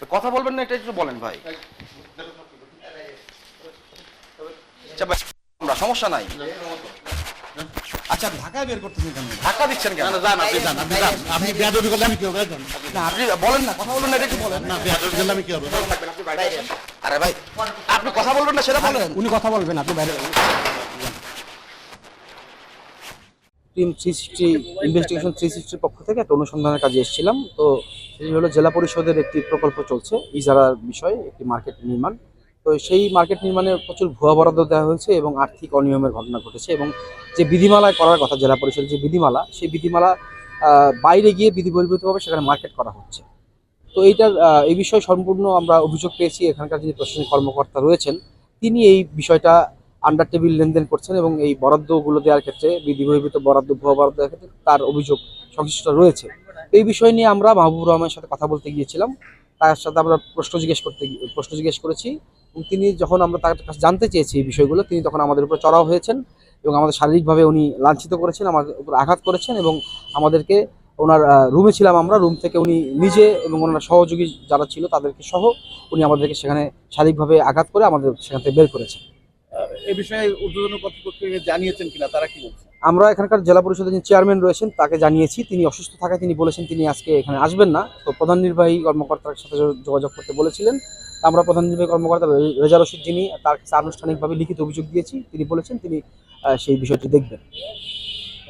তো কথা বলবেন না এটা একটু বলেন ভাই। আচ্ছা আমরা সমস্যা নাই। আচ্ছা ঢাকায় বের করতেছেন কেন? ধাক্কা দিচ্ছেন কেন? যান আপনি যান আপনি যান। আপনি বেয়াদবি করলে আমি কি হবে না আপনি বলেন না কথা বলবেন না এটা একটু বলেন। না বেয়াদবি করলে আমি কি হবে আরে ভাই আপনি কথা বলবেন না সেটা বলেন। উনি কথা বলবেন আপনি বাইরে team three sixty investigation three সিক্সটির পক্ষ থেকে একটা অনুসন্ধানের কাজে এসেছিলাম। তো সেটি হলো জেলা পরিষদের একটি প্রকল্প চলছে ইজারার বিষয়ে, একটি মার্কেট নির্মাণ। তো সেই মার্কেট নির্মাণে প্রচুর ভুয়া বরাদ্দ দেওয়া হয়েছে এবং আর্থিক অনিয়মের ঘটনা ঘটেছে এবং যে বিধিমালায় করার কথা জেলা পরিষদের যে বিধিমালা, সেই বিধিমালা বাইরে গিয়ে বিধি বহির্ভূতভাবে সেখানে মার্কেট করা হচ্ছে। তো এইটার এই বিষয়ে সম্পূর্ণ আমরা অভিযোগ পেয়েছি, এখানকার যিনি প্রশাসনিক কর্মকর্তা রয়েছেন, তিনি এই বিষয়টা আন্ডার টেবিল লেনদেন করছেন এবং এই বরাদ্দগুলো দেওয়ার ক্ষেত্রে বিধি বহির্ভূত বরাদ্দ, ভুয়া বরাদ্দ দেওয়ার ক্ষেত্রে তার অভিযোগ সংশ্লিষ্ট রয়েছে। এই বিষয় নিয়ে আমরা মাহবুবুর রহমানের সাথে কথা বলতে গিয়েছিলাম। তার সাথে আমরা প্রশ্ন জিজ্ঞেস করতে প্রশ্ন জিজ্ঞেস করেছি। এবং তিনি যখন আমরা তার কাছে জানতে চেয়েছি এই বিষয়গুলো, তিনি তখন আমাদের উপর চড়াও হয়েছেন এবং আমাদের শারীরিকভাবে উনি লাঞ্ছিত করেছেন, আমাদের উপর আঘাত করেছেন এবং আমাদেরকে ওনার রুমে ছিলাম আমরা, রুম থেকে উনি নিজে এবং ওনার সহযোগী যারা ছিল তাদেরকে সহ উনি আমাদেরকে সেখানে শারীরিকভাবে আঘাত করে আমাদের সেখান থেকে বের করেছেন। এই বিষয়ে ঊর্ধ্বতন কর্তৃপক্ষকে জানিয়েছেন কিনা, তারা কি বলছে? আমরা এখানকার জেলা পরিষদের যে চেয়ারম্যান রয়েছেন, তাকে জানিয়েছি। তিনি অসুস্থ থাকায় তিনি বলেছেন তিনি আজকে এখানে আসবেন না। তো প্রধান নির্বাহী কর্মকর্তার সাথে যোগাযোগ করতে বলেছিলেন। আমরা প্রধান নির্বাহী কর্মকর্তা রেজা রশিদ যিনি, তার কাছে আনুষ্ঠানিকভাবে লিখিত অভিযোগ দিয়েছি। তিনি বলেছেন তিনি সেই বিষয়টি দেখবেন।